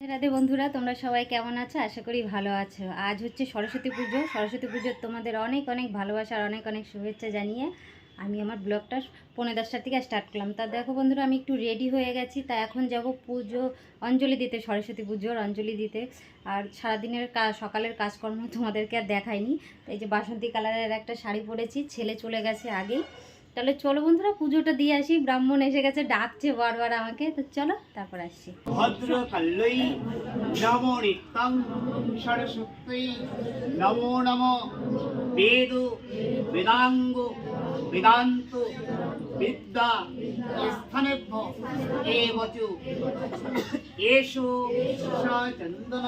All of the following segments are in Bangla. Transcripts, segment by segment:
রাধে বন্ধুরা, তোমরা সবাই কেমন আছো? আশা করি ভালো আছো। আজ হচ্ছে সরস্বতী পুজো। সরস্বতী পুজোর তোমাদের অনেক অনেক ভালোবাসার অনেক অনেক শুভেচ্ছা জানিয়ে আমি আমার ব্লগটা পৌনে দশটার থেকে স্টার্ট করলাম। তা দেখো বন্ধুরা, আমি একটু রেডি হয়ে গেছি। তা এখন যাব পুজো, অঞ্জলি দিতে, সরস্বতী পুজোর অঞ্জলি দিতে। আর সারাদিনের সকালের কাজকর্ম তোমাদেরকে আর দেখাইনি। তো এই যে বাসন্তী কালারের একটা শাড়ি পরেছি, ছেলে চলে গেছে আগেই। তাহলে চলো বন্ধুরা, পুজোটা দিয়ে আসি। ব্রাহ্মণ এসে গেছে, ডাকছে বারবার আমাকে। তো চলো, তারপর আসছি। ভদ্রকল্লৈ নম নিত্যং সরস্বতী নমো নম বেদ বেদাঙ্গ বেদান্ত। বিদ্যা স্থানেভ্য এবচ এষো চন্দন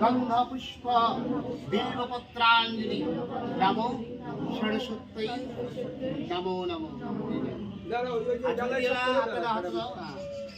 গন্ধপুষ্প বিল্বপত্রাঞ্জলি নমো সরস্বতী নমো নমো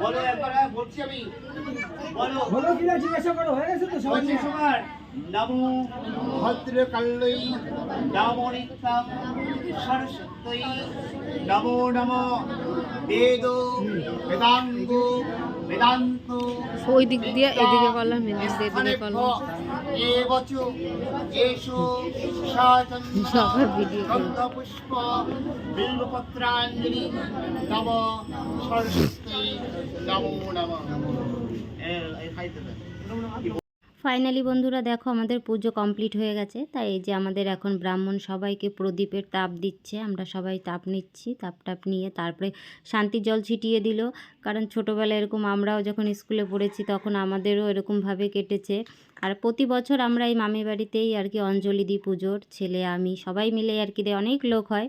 বলো একবার হ্যাঁ, বলছি আমি। বলো। কিনা জিজ্ঞাসা করো হয়ে গেছে তো সবাই। নমো ভদ্রকাল্যই নমো নমো বেদ বেদাঙ্গ বেদান্ত ওই দিক দিয়ে এদিকে করলাম এদিক এদিকে করলাম এবচ এষো। গন্ধপুষ্প বিল্বপত্রাঞ্জলি নম সরস্বতী নমো নম খাইতে। ফাইনালি বন্ধুরা, দেখো আমাদের পুজো কমপ্লিট হয়ে গেছে। তাই এই যে আমাদের এখন ব্রাহ্মণ সবাইকে প্রদীপের তাপ দিচ্ছে। আমরা সবাই তাপ নিচ্ছি, তাপ টাপ নিয়ে তারপরে শান্তি জল ছিটিয়ে দিল। কারণ ছোটোবেলায় এরকম আমরাও যখন স্কুলে পড়েছি, তখন আমাদেরও এরকমভাবে কেটেছে। আর প্রতি বছর আমরা এই মামি বাড়িতেই আর কি অঞ্জলি দিই পুজোর। ছেলে, আমি সবাই মিলে আর কি অনেক লোক হয়।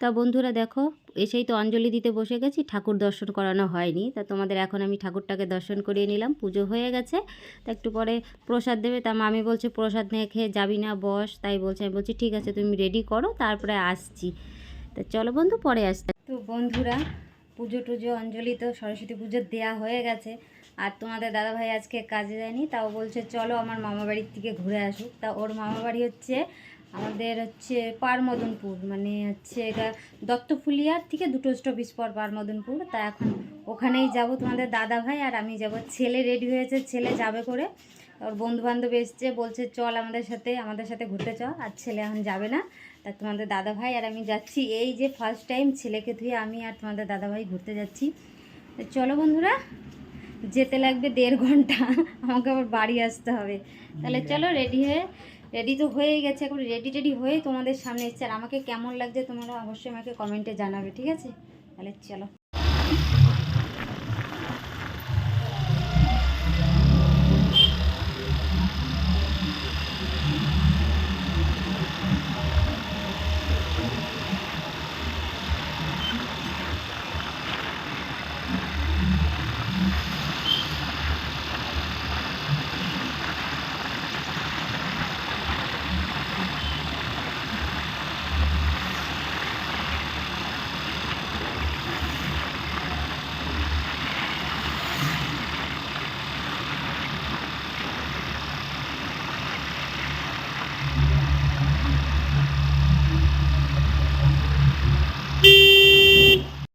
তা বন্ধুরা দেখো, এসেই তো অঞ্জলি দিতে বসে গেছি, ঠাকুর দর্শন করানো হয়নি। তা তোমাদের এখন আমি ঠাকুরটাকে দর্শন করিয়ে নিলাম, পুজো হয়ে গেছে। তা একটু পরে প্রসাদ দেবে, তা মামি বলছে, প্রসাদ নিয়ে খেয়ে যাবি না, বস। তাই বলছে, আমি বলছি, ঠিক আছে, তুমি রেডি করো, তারপরে আসছি। তা চলো বন্ধু, পরে আসতে তো বন্ধুরা, পুজো টুজো, অঞ্জলি তো সরস্বতী পুজো দেওয়া হয়ে গেছে। আর তোমাদের দাদাভাই আজকে কাজে যায়নি, তাও বলছে, চলো আমার মামা বাড়ির থেকে ঘুরে আসুক। তা ওর মামা বাড়ি হচ্ছে আমাদের হচ্ছে পারমদনপুর মানে হচ্ছে এটা দত্তফুলিয়ার থেকে দুটো স্টপিস পর পারমদনপুর। তা এখন ওখানেই যাব তোমাদের দাদা ভাই আর আমি যাব। ছেলে রেডি হয়েছে ছেলে যাবে করে। ওর বন্ধু বান্ধব এসছে বলছে চল আমাদের সাথে আমাদের সাথে ঘুরতে চ আর ছেলে এখন যাবে না। তা তোমাদের দাদা ভাই আর আমি যাচ্ছি। এই যে ফার্স্ট টাইম ছেলেকে ধুয়ে আমি আর তোমাদের দাদা ভাই ঘুরতে যাচ্ছি। তো চলো বন্ধুরা যেতে লাগবে দেড় ঘণ্টা। আমাকে আবার বাড়ি আসতে হবে। তাহলে চলো রেডি হয়ে রেডি তো হয়ে গেছে, এখন রেডি টেডি হয়ে তোমাদের সামনে এসছে। আর আমাকে কেমন লাগছে তোমরা অবশ্যই আমাকে কমেন্টে জানাবে, ঠিক আছে? তাহলে চলো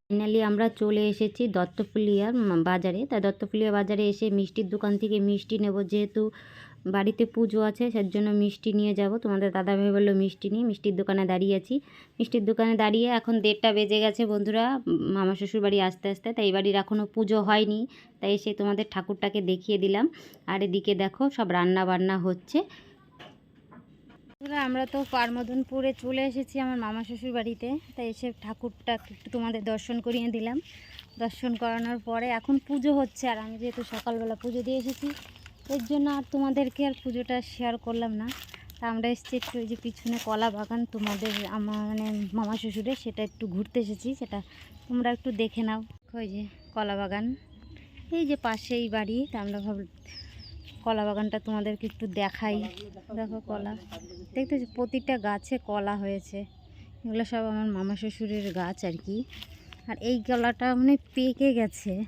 ফাইনালি আমরা চলে এসেছি দত্তফুলিয়া বাজারে। তাই দত্তফুলিয়া বাজারে এসে মিষ্টির দোকান থেকে মিষ্টি নেব। যেহেতু বাড়িতে পুজো আছে সের জন্য মিষ্টি নিয়ে যাব। তোমাদের দাদা ভাই বলল, মিষ্টি নিয়ে মিষ্টির দোকানে দাঁড়িয়ে আছি। মিষ্টির দোকানে দাঁড়িয়ে এখন দেড়টা বেজে গেছে বন্ধুরা। মামা শ্বশুর বাড়ি আসতে আসতে, তাই বাড়ির এখনও পুজো হয়নি। তাই এসে তোমাদের ঠাকুরটাকে দেখিয়ে দিলাম। আর এদিকে দেখো সব রান্না বান্না হচ্ছে। আমরা তো পারমদনপুরে চলে এসেছি আমার মামা শ্বশুর বাড়িতে। তাই এসে ঠাকুরটা একটু তোমাদের দর্শন করিয়ে দিলাম। দর্শন করানোর পরে এখন পুজো হচ্ছে, আর আমি যেহেতু সকালবেলা পুজো দিয়ে এসেছি, এর জন্য আর তোমাদেরকে আর পুজোটা শেয়ার করলাম না। তা আমরা এসেছি একটু ওই যে পিছনে কলা বাগান, তোমাদের আমার মানে মামা শ্বশুরের, সেটা একটু ঘুরতে এসেছি, সেটা তোমরা একটু দেখে নাও। ওই যে কলা বাগান, এই যে পাশেই বাড়ি, তা আমরা ভাব কলা বাগানটা তোমাদেরকে একটু দেখাই। দেখো কলা। দেখতেছি প্রতিটা গাছে কলা হয়েছে। এগুলো সব আমার মামা শ্বশুরের গাছ আর কি। আর এই কলাটা মানে পেকে গেছে।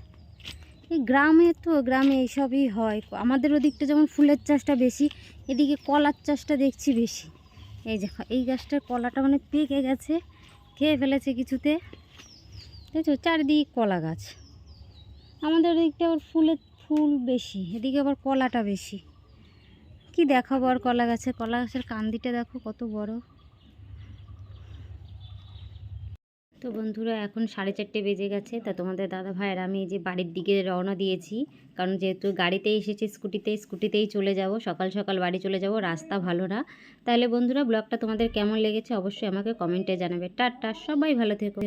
এই গ্রামে তো, গ্রামে এইসবই হয়। আমাদের ওদিকটা যেমন ফুলের চাষটা বেশি, এদিকে কলার চাষটা দেখছি বেশি। এই দেখো, এই গাছটার কলাটা মানে পেকে গেছে, খেয়ে ফেলেছে কিছুতে। দেখছ, চারিদিক কলা গাছ। আমাদের ওদিকটা আবার ফুলের ফুল বেশি, এদিকে আবার কলাটা বেশি। কি দেখাবো আর কলা গাছে কলা গাছের কান্দিটা দেখো কত বড়। তো বন্ধুরা, এখন সাড়ে চারটে বেজে গেছে। তা তোমাদের দাদা ভাইয়ের, আমি যে বাড়ির দিকে রওনা দিয়েছি, কারণ যেহেতু গাড়িতে এসেছি স্কুটিতে, স্কুটিতেই চলে যাব, সকাল সকাল বাড়ি চলে যাব, রাস্তা ভালো না। তাহলে বন্ধুরা, ব্লগটা তোমাদের কেমন লেগেছে অবশ্যই আমাকে কমেন্টে জানাবে। টাটা, সবাই ভালো থেকো।